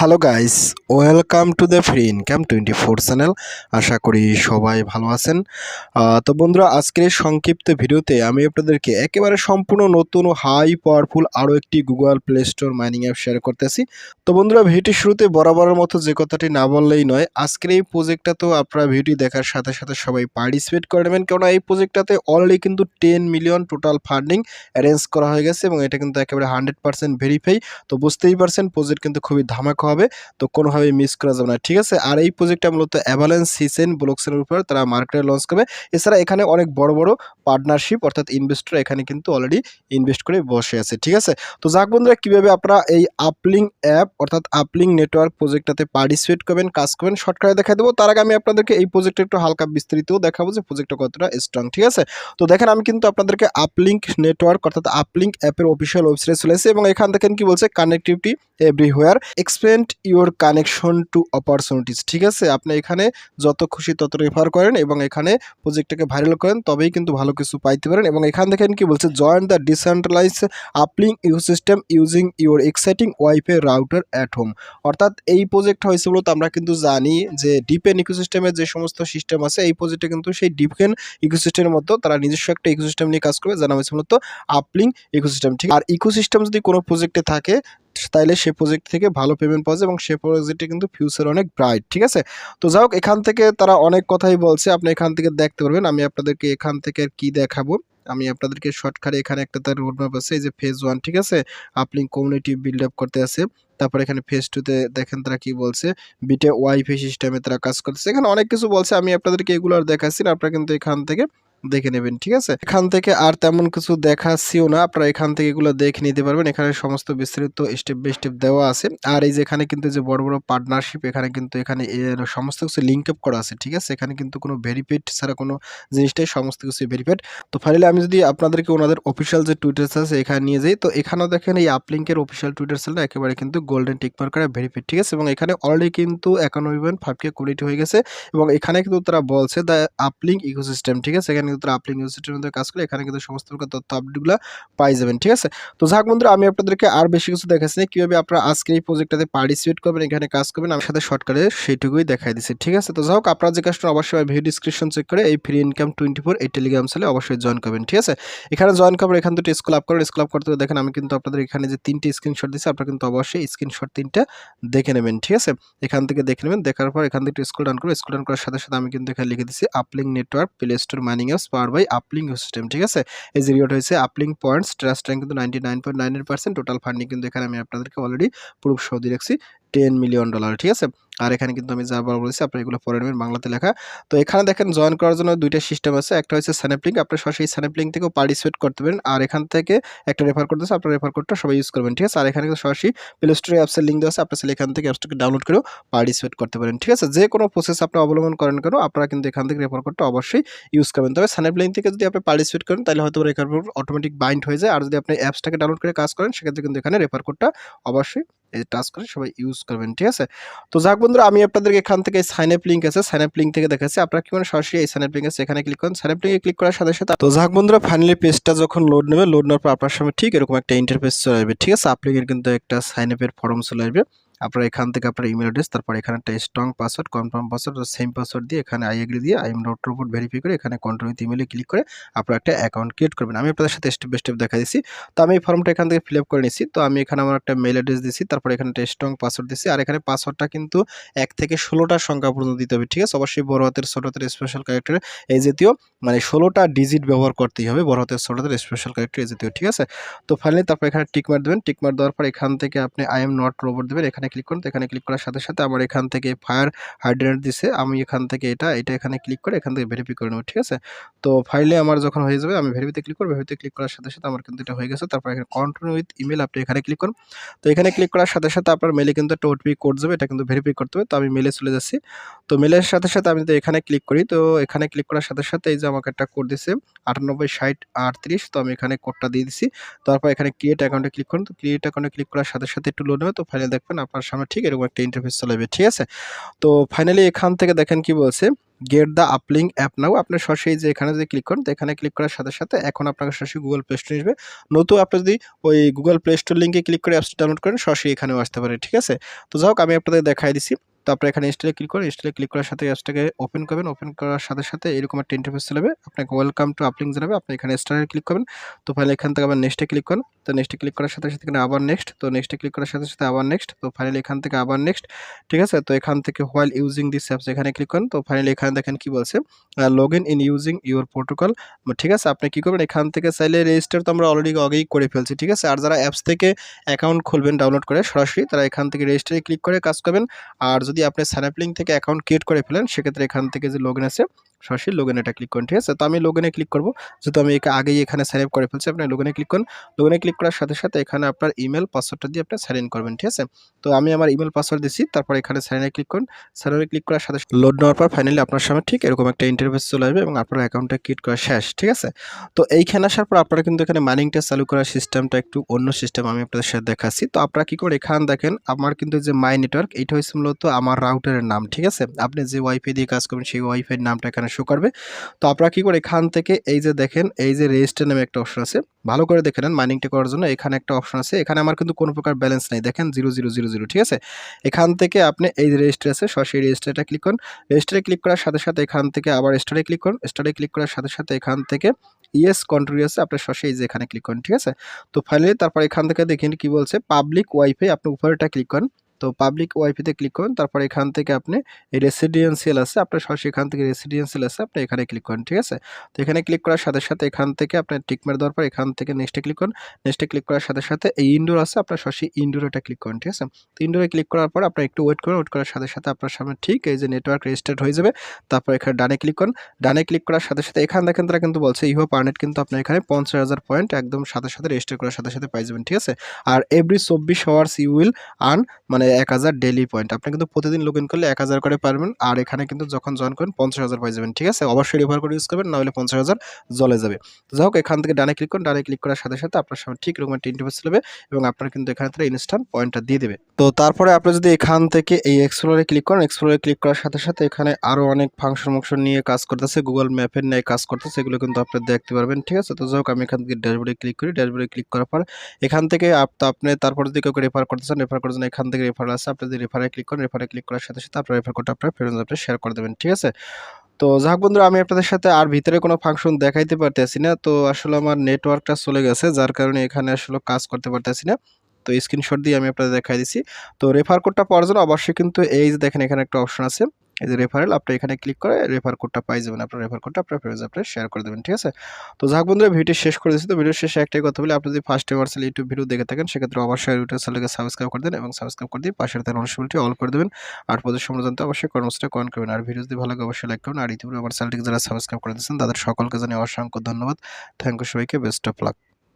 Hello guys welcome to the free income twenty four channel আশা করি সবাই ভালো আছেন। তো বন্ধুরা, আজকের সংক্ষিপ্ত ভিডিওতে আমি আপনাদেরকে একেবারে সম্পূর্ণ নতুন হাই পাওয়ারফুল আরও একটি Google play store mining app share করতেছি। তো বন্ধুরা, ভিডিওটি শুরুতে বরাবরের মতো যে কথাটি না বললেই নয়, আজকের এই প্রজেক্টটা তো আপনারা ভিডিও দেখার সাথে সাথে সবাই পার্টিসিপেট করে নেবেন। কেননা এই প্রজেক্টটাতে অলরেডি কিন্তু ten million total funding arrange করা হয়ে গেছে এবং এটা কিন্তু একেবারে হান্ড্রেড পার্সেন্ট ভেরিফাই তো বুঝতেই পারছেন প্রজেক্ট কিন্তু খুবই ধামাকা হবে, তো কোনোভাবে মিস করা যাবে না, ঠিক আছে? আর এই প্রজেক্টটা মূলত অ্যাভালেন্স সিসেন ব্লকসেনের উপর তারা মার্কেটে লঞ্চ করবে। এছাড়া এখানে অনেক বড় বড় পার্টনারশিপ অর্থাৎ ইনভেস্টর এখানে কিন্তু অলরেডি ইনভেস্ট করে বসে আছে, ঠিক আছে? তো যাক বন্ধুরা, কীভাবে আপনারা এই আপলিং অ্যাপ অর্থাৎ আপলিং নেটওয়ার্ক প্রজেক্টটাতে পার্টিসিপেট করবেন, কাজ করবেন শর্টকাটে দেখা দেবো। তার আগে আমি আপনাদেরকে এই প্রজেক্টটা একটু হালকা বিস্তারিতও দেখাবো যে প্রজেক্টটা কতটা স্ট্রং ঠিক আছে? তো দেখেন, আমি কিন্তু আপনাদেরকে আপলিঙ্ক নেটওয়ার্ক অর্থাৎ আপলিঙ্ক অ্যাপের অফিসিয়াল ওয়েবসাইটে চলে এসেছি এবং এখান দেখেন কি বলছে? Connectivity everywhere expand your connection to opportunities ঠিক আছে? আপনি এখানে যত খুশি তত রেফার করেন এবং এখানে প্রজেক্টটাকে ভাইরাল করেন, তবেই কিন্তু ভালো কিছু পাইতে পারেন এবং এখান দেখেন কি বলছে? Join the decentralise uplink ecosystem using your exciting wifi router at home অর্থাৎ এই প্রজেক্ট হয়েছে মূলত আমরা কিন্তু জানি যে ডিপেন ইকোসিস্টেমের যে সমস্ত সিস্টেম আছে, এই প্রজেক্টে কিন্তু সেই ডিপেন ইকোসিস্টেমের মতো তারা নিজস্ব একটা ইকোসিস্টেম নিয়ে কাজ করবে জানা হয়েছে মূলত আপলিং ইকোসিস্টেম ঠিক আর ইকোসিস্টেম যদি কোনো প্রজেক্টে থাকে তাইলে সে প্রজেক্ট থেকে ভালো পেমেন্ট পাওয়া যায় এবং সে প্রজেক্টে কিন্তু ফিউচার অনেক ব্রাইট ঠিক আছে? তো যাই হোক, এখান থেকে তারা অনেক কথাই বলছে, আপনি এখান থেকে দেখতে পারবেন। আমি আপনাদেরকে এখান থেকে কি দেখাবো? আমি আপনাদেরকে শর্টকাটে এখানে একটা তার রোডম্যাপ আছে, এই যে ফেজ ওয়ান ঠিক আছে? আপনি কমিউনিটি বিল্ড আপ করতে আছে। তারপর এখানে ফেজ টুতে দেখেন তারা কি বলছে? বিটে ওয়াইফাই সিস্টেমে তারা কাজ করতেছে। এখানে অনেক কিছু বলছে, আমি আপনাদেরকে এগুলো আর দেখাচ্ছি না, আপনারা কিন্তু এখান থেকে দেখে নেবেন, ঠিক আছে? এখান থেকে আর তেমন কিছু দেখাচ্ছিও না। আপনারা এখান থেকে এগুলো দেখে নিতে পারবেন। এখানে সমস্ত বিস্তারিত স্টেপ বাই স্টেপ দেওয়া আছে। আর এই যে এখানে কিন্তু যে বড় বড় পার্টনারশিপ এখানে কিন্তু এখানে সমস্ত কিছু লিঙ্ক আপ করা আছে, ঠিক আছে? এখানে কিন্তু কোনো ভেরিফাইড ছাড়া কোনো জিনিসটাই, সমস্ত কিছু ভেরিফাইড তো ফাইনালি আমি যদি আপনাদেরকে ওনাদের অফিসিয়াল যে টুইটার আছে এখানে নিয়ে যাই, তো এখানেও দেখেন এই আপলিঙ্কের অফিসিয়াল টুইটার সেলটা একেবারে কিন্তু গোল্ডেন টিক মার্ক করে ভেরিফাইড ঠিক আছে? এবং এখানে অলরেডি কিন্তু একানব্বই পয়েন্ট ফাইভ কে কোয়ালিটি হয়ে গেছে। এবং এখানে কিন্তু তারা বলছে দ্য আপলিঙ্ক ইকোসিস্টেম ঠিক আছে? এখানে কিন্তু তারা আপলিঙ্ক ইকোসিস্টেমের মধ্যে কাজ করে, এখানে কিন্তু সমস্ত প্রকার তথ্য আপডেটগুলো পাই যাবেন, ঠিক আছে? তো যাক বন্ধুরা, আমি আপনাদেরকে আর বেশি কিছু দেখাচ্ছি না, কীভাবে আপনারা আজকে এই প্রজেক্টটাতে পার্টিসিপেট করবেন, এখানে কাজ করবেন আমার সাথে শর্টকাটে সেইটুকুই দেখাই দিচ্ছি, ঠিক আছে? তো যাই হোক আপনারা যে কাজটা অবশ্যই ভিডিও ডিসক্রিপশন চেক করে এই ফ্রি ইনকাম টোয়েন্টি ফোর এই টেলিগ্রাম সেলে অবশ্যই জয়েন করবেন, ঠিক আছে? এখানে জয়েন করবেন এখান থেকে স্কুল আপ করেন স্কুল আপ করতে দেখেন আমি কিন্তু আপনাদের এখানে যে তিনটে স্ক্রিনশট দিচ্ছি আপনারা কিন্তু অবশ্যই স্ক্রিনশট তিনটা দেখে নেবেন, ঠিক আছে? এখান থেকে দেখে নেবেন, দেখার পর এখান থেকে স্কুল ডান করে স্কুল ডান করার সাথে সাথে আমি কিন্তু এখানে লিখে দিচ্ছি uplink network play store mining apps power by uplink system ঠিক আছে? এই যে রিওট হয়েছে আপলিং পয়েন্টস ট্রাস্ট র্যাঙ্ক কিন্তু ninety nine point nine percent total funding কিন্তু এখানে আমি আপনাদেরকে অলরেডি প্রুফ সহ দিয়ে রাখছি। টেন মিলিয়ন ডলার ঠিক আছে? আর এখানে কিন্তু আমি যা বলা বলেছি, আপনারা এগুলো পড়ে নেবেন বাংলাতে লেখা। তো এখানে দেখেন জয়েন করার জন্য দুইটা সিস্টেম আছে, একটা হচ্ছে স্যানেপলিং আপনার সরাসরি স্যানেপলিং থেকেও পার্টিসিপেট করতে পারেন। আর এখান থেকে একটা রেফার করতেছে আপনার রেফার কোডটা সবাই ইউজ করবেন, ঠিক আছে? আর এখানে কিন্তু সরাসরি প্লে স্টোরে অ্যাপসের লিঙ্ক দেওয়া আছে, আপনার এখান থেকে অ্যাপসটাকে ডাউনলোড করেও পার্টিসিপেট করতে পারেন, ঠিক আছে? যে কোনো প্রসেস আপনি অবলম্বন করেন কেন, আপনারা কিন্তু এখান থেকে রেফার কোডটা অবশ্যই ইউজ করবেন। তবে স্যানেপলিং থেকে যদি আপনি পার্টিসিপেট করেন, তাহলে হয়তো রেফার কোড অটোমেটিক বাইন্ড হয়ে যায়। আর যদি আপনি অ্যাপসটাকে ডাউনলোড করে কাজ করেন, সেক্ষেত্রে কিন্তু এখানে রেফার কোডটা অবশ্যই এই টাচ করে সবাই ইউজ করবেন, ঠিক আছে? তো যাক বন্ধুরা, আমি আপনাদেরকে এখান থেকে সাইন আপ লিঙ্ক আছে সাইন আপ লিঙ্ক থেকে দেখাচ্ছি। আপনারা কি করেন সরাসরি এই সাইন আপ লিঙ্ক আছে, এখানে ক্লিক করেন। সাইন আপ লিঙ্কে ক্লিক করার সাথে সাথে তো যাক বন্ধুরা ফাইনালি পেজটা যখন লোড নেবে লোড নেওয়ার পর আপনার সামনে ঠিক এরকম একটা ইন্টারফেস চলে আসবে, ঠিক আছে? আপনি কিন্তু একটা সাইন আপের ফর্ম চলে আসবে। আপনারা এখান থেকে আপনার ইমেল অ্যাড্রেস তারপর এখানে একটা strong password confirm password same password দিয়ে এখানে আই এগ্রি দিয়ে I am not robot verify করে এখানে কন্টিনিউ ইমেলে ক্লিক করে আপনারা একটা অ্যাকাউন্ট ক্রিয়েট করবেন। আমি আপনাদের সাথে স্টেপ বাই স্টেপ দেখা দিচ্ছি তো আমি এই ফর্মটা এখান থেকে ফিল আপ করে নিচ্ছি তো আমি এখানে আমার একটা মেল অ্যাড্রেস দিচ্ছি তারপর এখানে একটা স্ট্রং পাসওয়ার্ড দিচ্ছি আর এখানে পাসওয়ার্ডটা কিন্তু এক থেকে ষোলোটা সংখ্যা পর্যন্ত দিতে হবে, ঠিক আছে? অবশ্যই বড় হাতের, ছোট হাতের স্পেশাল ক্যারেক্টার এই জাতীয় মানে ষোলোটা ডিজিট ব্যবহার করতেই হবে বড় হাতের, ছোট হাতের স্পেশাল ক্যারেক্টার এই জাতীয়, ঠিক আছে? তো ফাইনালি তারপর এখানে টিক মার দেবেন। টিক মার দেওয়ার পর এখান থেকে আপনি আই এম নট রোবট দেবেন। এখানে ক্লিক করুন এখানে ক্লিক করার সাথে সাথে আমার এখান থেকে ফায়ার হাইড্রেন্ট দিছে, আমি এখান থেকে এটা এটা এখানে ক্লিক করে এখান থেকে ভেরিফাই করে নেব, ঠিক আছে? তো ফাইলে আমার যখন হয়ে যাবে, আমি ভেরিফিতে ক্লিক করব ভেরিফিতে ক্লিক করার সাথে সাথে আমার কিন্তু এটা হয়ে গেছে, তারপর এখানে কন্টিনিউ উইথ ইমেল আপনি এখানে ক্লিক করুন। তো এখানে ক্লিক করার সাথে সাথে আপনার মেলে কিন্তু একটা ওটিপি কোড যাবে, এটা কিন্তু ভেরিফাই করতে হবে, তো আমি মেলে চলে যাচ্ছি। তো মেলের সাথে সাথে আমি তো এখানে ক্লিক করি, তো এখানে ক্লিক করার সাথে সাথে এই যে আমাকে একটা কোড দিছে, আটানব্বই ষাট আটত্রিশ তো আমি এখানে কোডটা দিয়ে দিছি। তারপর এখানে ক্রিয়েট অ্যাকাউন্টে ক্লিক করুন, তো ক্রিয়েট অ্যাকাউন্টে ক্লিক করার সাথে সাথে একটু লোড নেবে, তো ফাইনালি দেখবেন আপনার সামনে ঠিক এরকম একটা ইন্টারফেস চলে যাবে ঠিক আছে? তো ফাইনালি এখান থেকে দেখেন কি বলছে get the uplink app now আপনি সরাসরি যে এখানে যদি ক্লিক করেন, তো এখানে ক্লিক করার সাথে সাথে এখন আপনাকে সরাসরি গুগল প্লে স্টোর আসবে। নতুন আপনি যদি ওই গুগল প্লে স্টোর লিঙ্কে ক্লিক করে অ্যাপসটি ডাউনলোড করেন, সরাসরি এখানেও আসতে পারে, ঠিক আছে? তো যাই হোক, আমি আপনাদের দেখাই দিছি। তো আপনারা এখানে ইনস্টলে ক্লিক করেন ইনস্টলে ক্লিক করার সাথে অ্যাপসটাকে ওপেন করবেন। ওপেন করার সাথে সাথে এরকম একটা ইন্টারফেস চলে যাবে। আপনাকে ওয়েলকাম টু আপলিং জানাবে। আপনি এখানে স্টারে ক্লিক করবেন। তো ফাইনালি এখান থেকে আবার নেক্সটে ক্লিক করেন। তো নেক্সটে ক্লিক করার সাথে সাথে এখানে আবার নেক্সট তো নেক্সটে ক্লিক করার সাথে সাথে আবার নেক্সট তো ফাইনালি এখান থেকে আবার নেক্সট ঠিক আছে? তো এখান থেকে হোয়াইল ইউজিং দিস অ্যাপস এখানে ক্লিক করেন। তো ফাইনালি এখানে দেখেন কি বলছে? Log in in using your protocol ঠিক আছে? আপনি কী করবেন? এখান থেকে চাইলে রেজিস্টার তো আমরা অলরেডি আগেই করে ফেলছি। ঠিক আছে? আর যারা অ্যাপস থেকে অ্যাকাউন্ট খুলবেন ডাউনলোড করে, সরাসরি তারা এখান থেকে রেজিস্টারে ক্লিক করে কাজ করবেন। আর যদি আপনি স্যানাপলিং থেকে অ্যাকাউন্ট ক্রিয়েট করে ফেলেন সেক্ষেত্রে এখান থেকে যে লগ আছে সরাসরি লগ এটা ক্লিক করুন, ঠিক আছে? তো আমি লগ ক্লিক করব। যেহেতু আমি একে আগেই এখানে সাইন আপ করে ফেলছি, আপনি লগ ক্লিক করুন। লগ ক্লিক করার সাথে সাথে এখানে আপনার ইমেল পাসওয়ার্ডটা দিয়ে আপনি সাইন ইন করবেন, ঠিক আছে? তো আমি আমার ইমেল পাসওয়ার্ড দিচ্ছি তারপর এখানে সাইন ক্লিক করুন। সাইন ক্লিক করার সাথে লোড নেওয়ার পর ফাইনালি আপনার সামনে ঠিক এরকম একটা ইন্টারভেস চলে আসবে এবং আপনার অ্যাকাউন্টটা ক্রিয়েট করা শেষ, ঠিক আছে? তো এইখানে আসার পর আপনারা কিন্তু এখানে মাইনিংটা চালু করার সিস্টেমটা একটু অন্য সিস্টেম আমি আপনাদের সাথে দেখাচ্ছি। তো আপনারা কি করে এখান দেখেন, আমার কিন্তু যে মাই নেটওয়ার্ক এটা হচ্ছে মূলত আমার রাউটারের নাম, ঠিক আছে? আপনি যে ওয়াইফাই দিয়ে কাজ করবেন, সেই ওয়াইফাইয়ের নামটা এখানে শো করবে। তো আপনারা কি করে এখান থেকে এই যে দেখেন, এই যে রেজিস্টার নামে একটা অপশন আছে, ভালো করে দেখে নেন মাইনিংটা করার জন্য এখানে একটা অপশন আছে। এখানে আমার কিন্তু কোনো প্রকার ব্যালেন্স নেই। দেখেন জিরো জিরো জিরো জিরো ঠিক আছে? এখান থেকে আপনি এই যে রেজিস্টার আছে, সরাসরি রেজিস্টারটা ক্লিক করুন। রেজিস্টারে ক্লিক করার সাথে সাথে এখান থেকে আবার স্টারে ক্লিক করুন। স্টারে ক্লিক করার সাথে সাথে এখান থেকে ইয়েস কন্ট্রি আছে আপনার সরাসরি এই যে এখানে ক্লিক করুন, ঠিক আছে? তো ফাইনালি তারপর এখান থেকে দেখেন কি বলছে পাবলিক ওয়াইফাই আপনি উপরেটা ক্লিক করেন। তো পাবলিক ওয়াইফিতে ক্লিক করুন, তারপর এখান থেকে আপনি এই রেসিডেন্সিয়াল আছে, আপনার সরাসরি এখান থেকে রেসিডেন্সিয়াল আছে, আপনি এখানে ক্লিক করেন, ঠিক আছে? তো এখানে ক্লিক করার সাথে সাথে এখান থেকে আপনার টিকমার দেওয়ার পর এখান থেকে নেক্সটে ক্লিক করুন নেক্সটে ক্লিক করার সাথে সাথে এই ইনডোর আছে, আপনার সরাসরি ইনডোর এটা ক্লিক করুন, ঠিক আছে? তো ইনডোরে ক্লিক করার পর আপনার একটু ওয়েট করুন ওয়েট করার সাথে সাথে আপনার সামনে ঠিক এই যে নেটওয়ার্ক রেজিস্টার্ড হয়ে যাবে, তারপর এখানে ডানে ক্লিক করুন, ডানে ক্লিক করার সাথে সাথে এখান দেখেন তারা কিন্তু বলছে ইহো পারনেট কিন্তু আপনার এখানে পঞ্চাশ হাজার পয়েন্ট একদম সাথে সাথে রেজিস্টার করার সাথে সাথে পাই যাবেন, ঠিক আছে? আর এভরি চব্বিশ আওয়ার্স ইউ উইল আর্ন মানে এক হাজার ডেলি পয়েন্ট আপনি কিন্তু প্রতিদিন লগ ইন করলে এক হাজার করে পারবেন। আর এখানে কিন্তু যখন জয়েন করেন, পঞ্চাশ হাজার পাই যাবেন, ঠিক আছে? অবশ্যই রিফার করে ইউজ করবেন, নাহলে পঞ্চাশ হাজার জলে যাবে। যাই হোক, এখান থেকে ডানে ক্লিক করুন, ডানে ক্লিক করার সাথে সাথে আপনার সামনে ঠিক এরকম একটা ইন্টারফেস চলবে এবং আপনার কিন্তু এখানে থেকে ইনস্ট্যান্ট পয়েন্টটা দিয়ে দেবে। তো তারপরে আপনি যদি এখান থেকে এই এক্সপ্লোরে ক্লিক করেন এক্সপ্লোরে ক্লিক করার সাথে সাথে এখানে আরও অনেক ফাংশন ফাংশন নিয়ে কাজ করতেছে গুগল ম্যাপের নিয়ে কাজ করতেছে, এগুলো কিন্তু আপনি দেখতে পারবেন, ঠিক আছে? তো যাই হোক, আমি এখান থেকে ড্যাশবোর্ডে ক্লিক করি ড্যাশবোর্ডে ক্লিক করার পর এখান থেকে আপনি তারপর যদি কেউ রেফার করতেছেন রেফার করার জন্য এখান থেকে রেফার আছে, আপনি যদি রেফারে ক্লিক করেন রেফারে ক্লিক করার সাথে সাথে আপনার রেফার কোডটা আপনার ফেরত আপনি শেয়ার করে দেবেন, ঠিক আছে? তো যাক বন্ধুরা, আমি আপনাদের সাথে আর ভিতরে কোনো ফাংশন দেখাইতে পারতেছি না। তো আসলে আমার নেটওয়ার্কটা চলে গেছে, যার কারণে এখানে আসলে কাজ করতে পারতেছি না। তো স্ক্রিনশট দিয়ে আমি আপনাদের দেখাই দিছি। তো রেফার কোডটা পাওয়ার জন্য অবশ্যই কিন্তু এই যে দেখেন, এখানে একটা অপশন আছে। এই যে রেফারেল আপনি এখানে ক্লিক করে রেফার কোডটা পাই যাবেন। আপনার রেফার কোডটা আপনার ফ্রেন্ডস আপনি শেয়ার করে দেবেন, ঠিক আছে? তো যাক বন্ধুরা ভিডিও শেষ করে দিচ্ছি তো ভিডিও শেষে একটাই কথা বলি, আপনি যদি ফার্স্ট এভার ইউটিউব ভিডিও দেখে থাকেন, সেক্ষেত্রে অবশ্যই ইউটিউব চ্যানেলকে সাবস্ক্রাইব করে দেন এবং সাবস্ক্রাইব করে দিয়ে পাশের তার অনুষ্ঠানটি অল করে দেবেন। আর সময় জানতে অবশ্যই কর্মসূচিটা কমেন্ট করবেন। আর ভিডিও যদি ভালো লাগে, অবশ্যই লাইক করুন আর ইতিপূর্বে আমার চ্যানেলটিকে যারা সাবস্ক্রাইব করে দিচ্ছেন তাদের সকলকে জানিয়ে অসংখ্য ধন্যবাদ। থ্যাংক ইউ সবাইকে বেস্ট অফ লাক